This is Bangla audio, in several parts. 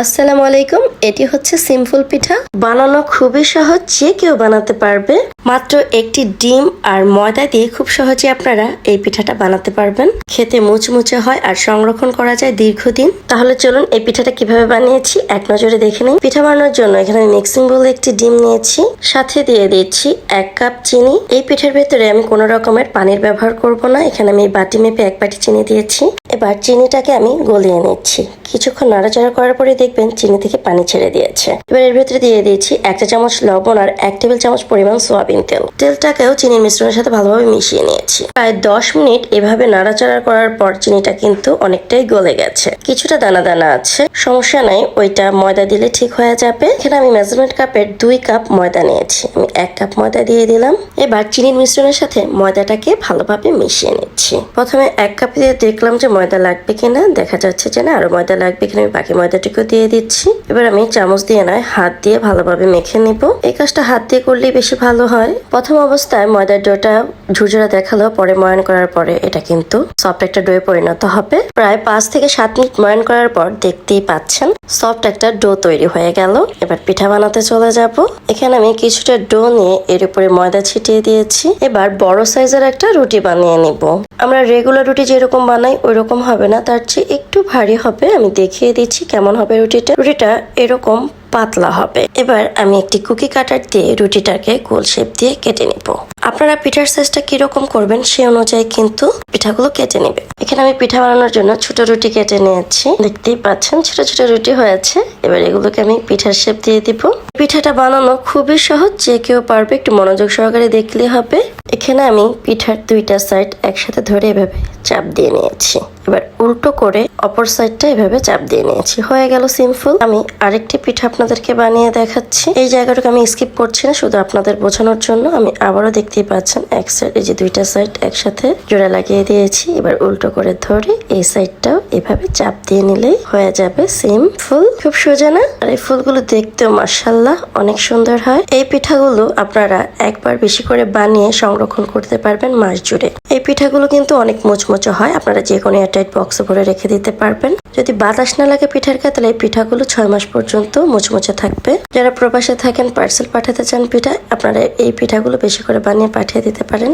আসসালামু আলাইকুম এটি হচ্ছে সিম্পল পিঠা। বানানো খুবই সহজ যে কেউ বানাতে পারবে। মাত্র একটি ডিম আর ময়দা দিয়ে খুব সহজে আপনারা এই পিঠাটা বানাতে পারবেন। খেতে মুচমুচে হয় আর সংরক্ষণ করা যায় দীর্ঘদিন। তাহলে চলুন এই পিঠাটা কীভাবে বানিয়েছি এক নজরে দেখে নিন পিঠা বানানোর জন্য এখানে মিক্সিং বলে একটি ডিম নিয়েছি। সাথে দিয়ে দিচ্ছি এক কাপ চিনি। এই পিঠার ভেতরে আমি কোনো রকমের পানির ব্যবহার করব না। এখানে আমি বাটি মেপে এক বাটি চিনি দিয়েছি। এবার চিনিটাকে আমি গলিয়ে নিচ্ছি। কিছুক্ষণ নাড়াচাড়া করার পরে দেখবেন চিনি থেকে পানি ছেড়ে দিয়েছে। এবার এর ভেতরে দিয়ে দিয়েছি একটা চামচ লবণ আর এক টেবিল চামচ পরিমাণ সোয়াবিন। তেল। তেলটাকেও চিনির মিশ্রণের সাথে ভালোভাবে মিশিয়ে নিয়েছি। প্রায় দশ মিনিট এভাবে নাড়াচাড়া করার পর চিনিটা কিন্তু অনেকটাই গলে গেছে। কিছুটা দানা দানা আছে, সমস্যা নাই, ওইটা ময়দা দিলে ঠিক হয়ে যাবে। এখানে আমি মেজারমেন্ট কাপের দুই কাপ ময়দা নিয়েছি। আমি এক কাপ ময়দা দিয়ে দিলাম। এবার চিনির মিশ্রণের সাথে ময়দাটাকে ভালোভাবে মিশিয়ে নিচ্ছি। প্রথমে এক কাপ দিয়ে দেখলাম যে ময়দা লাগবে কিনা। দেখা যাচ্ছে যে না, আরও ময়দা লাগবে এখানে আমি বাকি ময়দাটুকু দিয়ে দিচ্ছি। এবার আমি চামচ দিয়ে নয়, হাত দিয়ে ভালোভাবে মেখে নিব। এই কাজটা হাত দিয়ে করলেই বেশি ভালো হয়। প্রথম অবস্থায় ময়দার ডোটা ঝুরঝুরা দেখাল, পরে ময়ান করার পরে এটা কিন্তু সফট একটা ডোয়ে পরিণত হবে। প্রায় পাঁচ থেকে সাত মিনিট ময়ন করার পর দেখতেই পাচ্ছেন সফট একটা ডো তৈরি হয়ে গেল। এবার পিঠা বানাতে চলে যাব। এখানে আমি কিছুটা ডো নিয়ে এর উপরে ময়দা ছিটিয়ে দিয়েছি। এবার বড় সাইজের একটা রুটি বানিয়ে নিব। আমরা রেগুলার রুটি যেরকম বানাই ওই রকম হবে না। তার চেয়ে একটু ভারী হবে। আমি দেখিয়ে দিচ্ছি কেমন হবে রুটিটা। রুটিটা এরকম পাতলা হবে। এবার আমি একটি কুকি কাটার দিয়ে রুটিটাকে গোল শেপ দিয়ে কেটে নিব। আপনারা পিঠার সাইজটা কীরকম করবেন সে অনুযায়ী কিন্তু পিঠাগুলো কেটে নেবে। এখানে আমি পিঠা বানানোর জন্য ছোট রুটি কেটে নিয়েছি। দেখতেই পাচ্ছেন ছোট ছোট রুটি হয়েছে। এবার এগুলোকে আমি পিঠার শেপ দিয়ে দিব। পিঠাটা বানানো খুবই সহজ, যে কেউ পারবে একটু মনোযোগ সহকারে দেখলে হবে। এখানে আমি পিঠার দুইটা সাইড একসাথে ধরে এভাবে চাপ দিয়ে নিয়েছি। এবার উল্টো করে অপর সাইডটা এভাবে চাপ দিয়ে নিয়েছি। হয়ে গেল সিম্পল। আমি আরেকটি পিঠা আপনাদেরকে বানিয়ে দেখাচ্ছি। এই জায়গাটাকে আমি স্কিপ করছি না, শুধু আপনাদের বোঝানোর জন্য। আমি আবারও দেখতেই পাচ্ছেন, এক সাইড এই যে দুইটা সাইড একসাথে জোড়া লাগিয়ে দিয়েছি। এবার উল্টো করে ধরে এই সাইডটাও এভাবে চাপ দিয়ে নিলেই হয়ে যাবে সিম ফুল খুব সোজা না? আর এই ফুলগুলো দেখতেও মার্শাল্লাহ অনেক সুন্দর হয়। এই পিঠাগুলো আপনারা একবার বেশি করে বানিয়ে সংরক্ষণ করতে পারবেন মাস জুড়ে। এই পিঠাগুলো কিন্তু অনেক মুচমুচে হয়, আপনারা যে কোনো এয়ারটাইট বক্সে ভরে রেখে দিতে পারবেন। যদি বাতাস না লাগে পিঠার গায়ে, তাহলে এই পিঠাগুলো ছয় মাস পর্যন্ত মুচমুচে থাকবে। যারা প্রবাসে থাকেন পার্সেল পাঠাতে চান পিঠা, আপনারা এই পিঠাগুলো বেশি করে বানিয়ে পাঠিয়ে দিতে পারেন।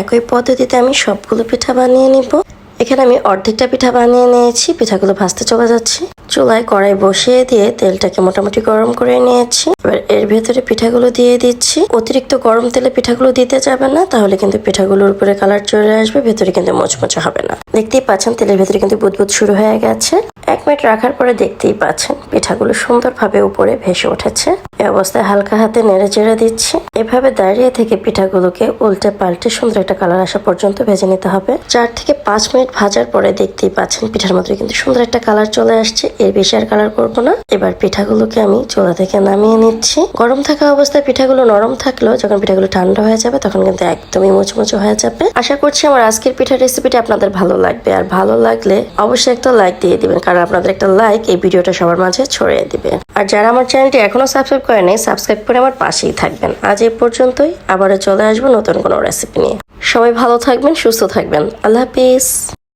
একই পদ্ধতিতে আমি সবগুলো পিঠা বানিয়ে নিব। এখানে আমি অর্ধেকটা পিঠা বানিয়ে নিয়েছি, পিঠাগুলো ভাজতে চলে যাচ্ছে। চুলায় কড়াই বসিয়ে দিয়ে তেলটাকে মোটামুটি গরম করে নিয়েছি। এবার এর ভেতরে পিঠাগুলো দিয়ে দিচ্ছি। অতিরিক্ত গরম তেলে পিঠাগুলো দিতে যাবে না, তাহলে কিন্তু পিঠাগুলোর উপরে কালার চলে আসবে, ভেতরে কিন্তু মোচমোচা হবে না। দেখতেই পাচ্ছেন, তেলের ভেতরে কিন্তু বুদবুদ শুরু হয়ে গেছে। এক মিনিট রাখার পরে দেখতেই পাচ্ছেন পিঠাগুলো সুন্দরভাবে উপরে ভেসে উঠেছে। এই অবস্থায় হালকা হাতে নেড়ে চেড়ে দিচ্ছি। এভাবে দাঁড়িয়ে থেকে পিঠাগুলোকে উল্টে পাল্টে সুন্দর একটা কালার আসা পর্যন্ত ভেজে নিতে হবে। চার থেকে পাঁচ মিনিট ভাজার পরে দেখতেই পাচ্ছেন পিঠার মধ্যে কিন্তু সুন্দর একটা কালার চলে আসছে। এর বেশি আর কালার করব না। এবার পিঠাগুলোকে আমি চোলা থেকে নামিয়ে নিচ্ছি। গরম থাকা অবস্থায় পিঠাগুলো নরম থাকলেও যখন পিঠাগুলো ঠান্ডা হয়ে যাবে তখন কিন্তু একদমই মুচমুচে হয়ে যাবে। আশা করছি আমার আজকের পিঠার রেসিপিটা আপনাদের ভালো লাগবে। আর ভালো লাগলে অবশ্যই একটা লাইক দিয়ে দিবেন। কারণ আপনাদের একটা লাইক এই ভিডিওটা সবার মাঝে ছড়িয়ে দিবে। আর যারা আমার চ্যানেলটি এখনও সাবস্ক্রাইব করে নেই সাবস্ক্রাইব করে আমার পাশেই থাকবেন। আজ এ পর্যন্তই, আবারও চলে আসব নতুন কোনো রেসিপি নিয়ে। সবাই ভালো থাকবেন, সুস্থ থাকবেন। আল্লাহ হাফিজ।